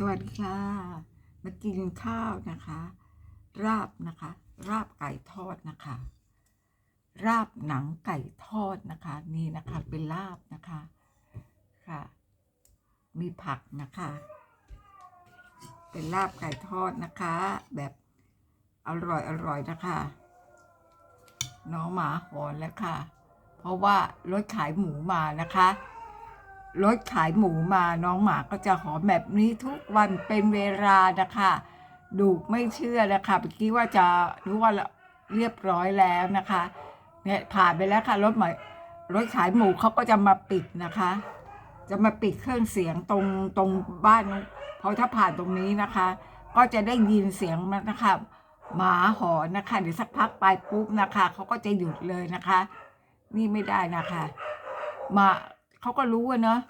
สวัสดีค่ะ มากินข้าวนะคะ ราบนะคะ ราบไก่ทอดนะคะ ราบหนังไก่ทอดนะคะ นี่นะคะเป็นลาบนะคะค่ะ มีผักนะคะ เป็นลาบไก่ทอดนะคะ แบบอร่อยอร่อยนะคะ น้องหมาหอนแล้วค่ะ เพราะว่ารถขายหมูมานะคะ รถขายหมูมาน้องหมาก็จะหอมแบบนี้ทุกวันเป็นเวลานะคะดูไม่เชื่อนะคะเมื่อกี้ว่าจะรู้ว่าเรียบร้อยแล้วนะคะเนี่ยผ่านไปแล้วค่ะรถหมารถขายหมูเขาก็จะมาปิดนะคะ จะมาปิดเครื่องเสียงตรงตรงบ้านเพราะถ้าผ่านตรงนี้นะคะ ก็จะได้ยินเสียงมันนะคะหมาหอนนะคะเดี๋ยวสักพักไปปุ๊บนะคะเขาก็จะหยุดเลยนะคะ นี่ไม่ได้นะคะมา เขาก็รู้อะเนอะ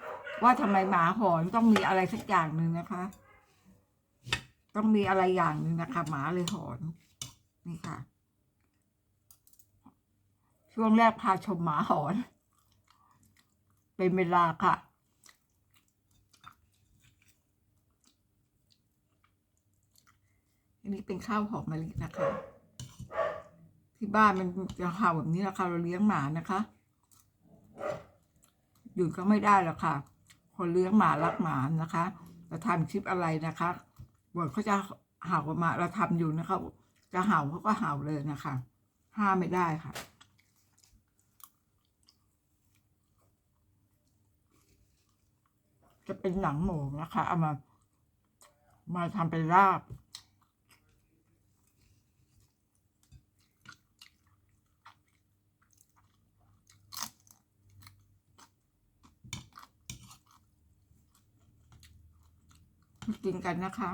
ว่าทำไมหมาหอนต้องมีอะไรสักอย่างหนึ่งนะคะ ต้องมีอะไรอย่างหนึ่งนะคะ หมาเลยหอนนี่ค่ะ ช่วงแรกพาชมหมาหอน เป็นเวลาค่ะอันนี้เป็นข้าวหอมมะลินะคะ ที่บ้านมันจะเห่าแบบนี้นะคะเราเลี้ยงหมานะคะ หยุดก็ไม่ได้หรอกค่ะ คนเลี้ยงหมารักหมานะคะเราทำคลิปอะไรนะคะบทเขาจะเห่าออกมาเราทำอยู่นะคะจะเห่าเขาก็เห่าเลยนะคะห้ามไม่ได้ค่ะจะเป็นหนังหมูนะคะ เอามา มาทำเป็นลาบ กินกันนะคะ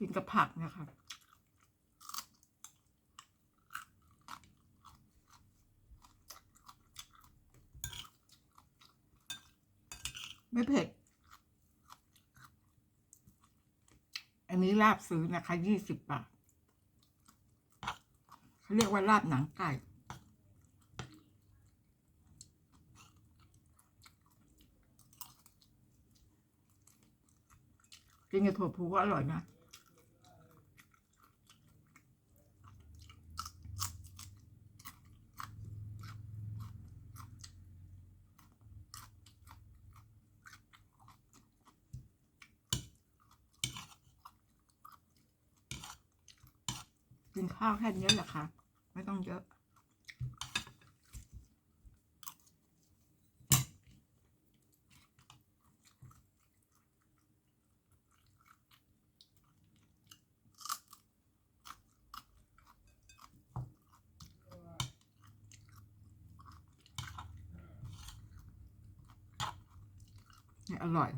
กินกับผักนะคะ ไม่เผ็ด อันนี้ลาบซื้อนะคะยี่สิบบาทเขาเรียกว่าลาบหนังไก่ กินกับถั่วพูก็อร่อยนะ กินข้าวแค่นี้แหละค่ะ ไม่ต้องเยอะเนี่ยอร่อย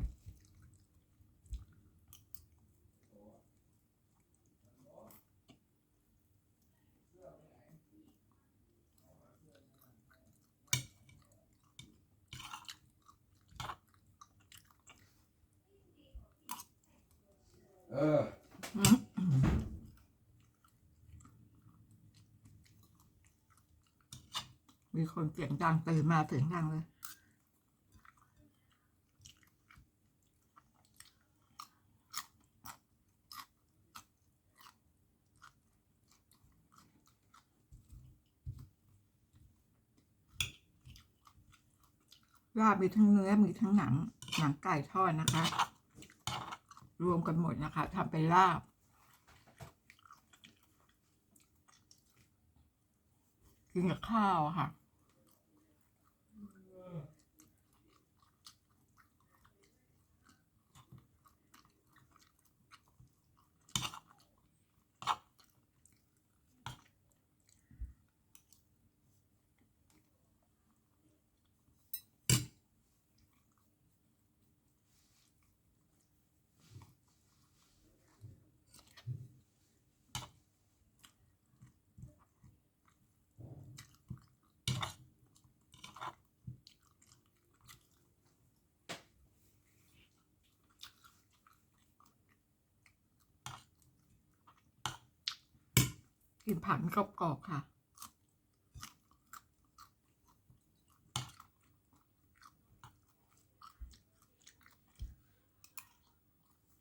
เออมีคนเสียงดังตื่นมาเสียงดังเลย ลาบมีทั้งเนื้อมีทั้งหนัง หนังไก่ทอดนะคะ รวมกันหมดนะคะทำเป็นลาบ กินกับข้าวค่ะ กินผักกรอบๆค่ะ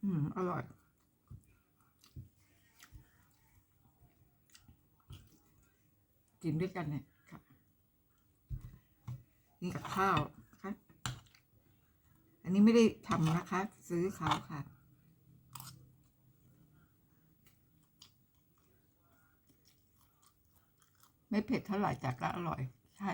อืม อร่อย กินด้วยกันเนี่ยค่ะกินกับข้าวนะคะ อันนี้ไม่ได้ทำนะคะ ซื้อเขาค่ะ ไม่เผ็ดเท่าไหร่แต่ก็อร่อย ใช่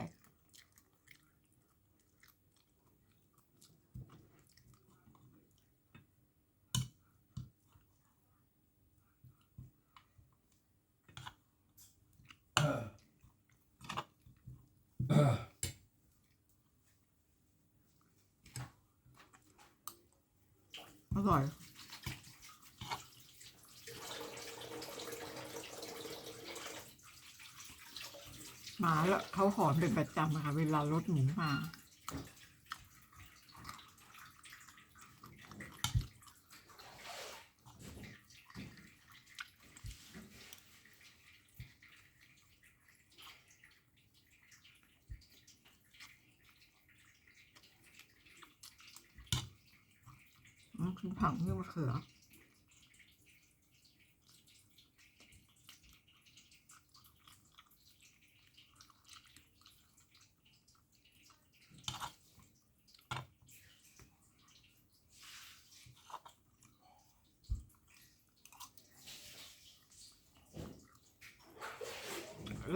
อร่อย หมาแล้วเขาหอนเป็นประจำค่ะ เวลารถหมูมาผังนี่มะเขือ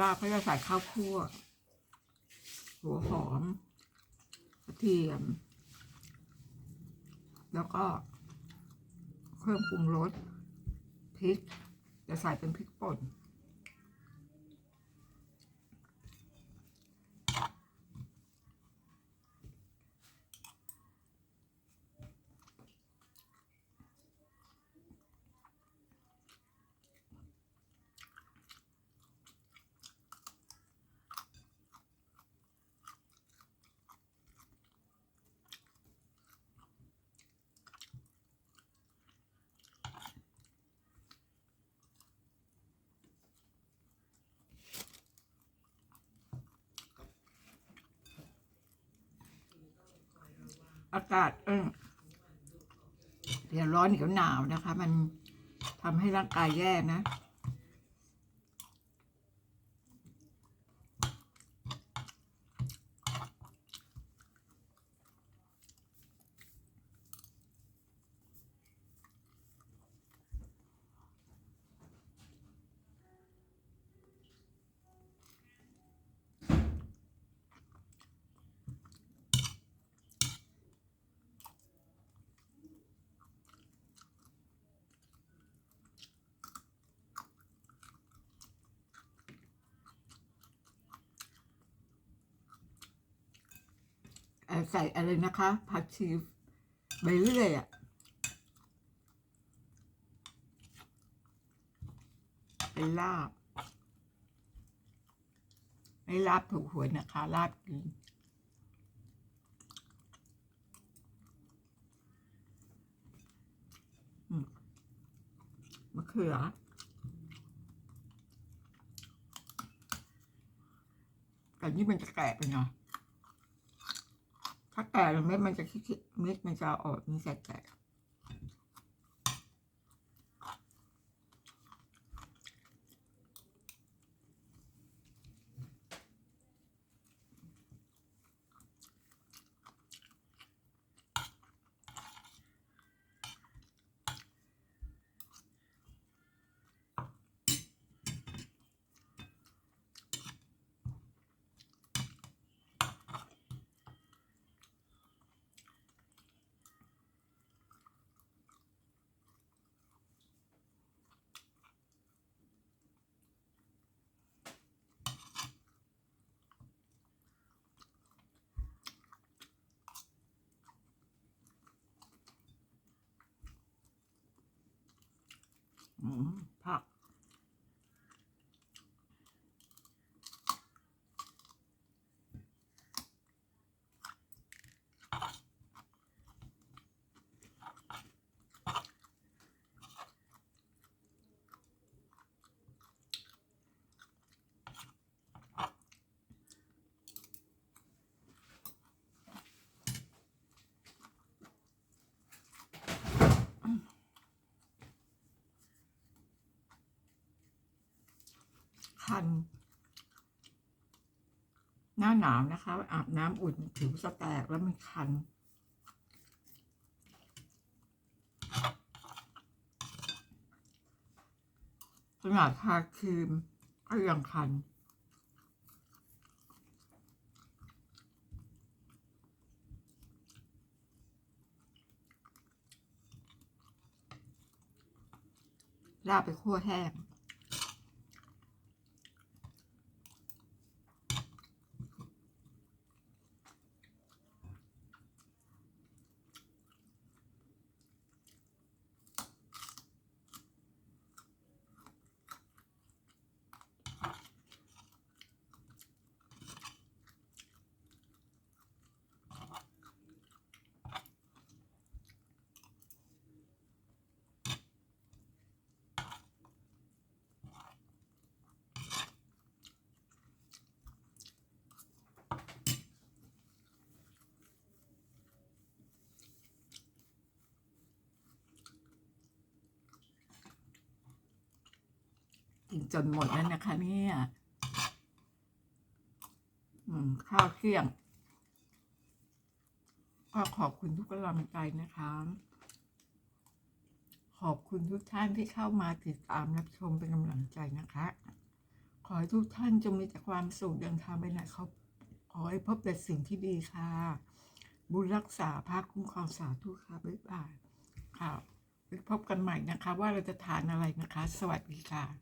ลาบก็จะใส่ข้าวคั่ว หัวหอมกระเทียม แล้วก็เครื่องปรุงรสพริก จะใส่เป็นพริกป่น อากาศเออเดี๋ยวร้อนเดี๋ยวหนาวนะคะ มันทำให้ร่างกายแย่นะ ใส่อะไรนะคะผักชีใบเลื่อยอะเป็นลาบไม่ลาบถูกหวยนะคะ ลาบกินมะเขือแต่นี่มันจะแกะไปหน่อย ถ้าแตกเม็ดมันจะคิดเม็ดมันจะออกนี่จะแก่ ผัก คันหน้าหนาวนะคะ อาบน้ำอุ่นผิวจะแตกแล้วมันคัน ขนาดทาครีมก็ยังคันลาไปคั่วแห้ง จนหมดแล้วนะคะเนี่ยอืมข้าวเที่ยงก็ขอบคุณทุกกำลังใจนะคะ ขอบคุณทุกท่านที่เข้ามาติดตามรับชมเป็นกำลังใจนะคะ ขอให้ทุกท่านจงมีแต่ความสุขเดินทางไปไหนเขาขอให้พบแต่สิ่งที่ดีค่ะ บุญรักษาพระคุ้มครองสาธุค่ะบ๊ายบายค่ะไว้พบกันใหม่นะคะ ว่าเราจะทานอะไรนะคะ สวัสดีค่ะ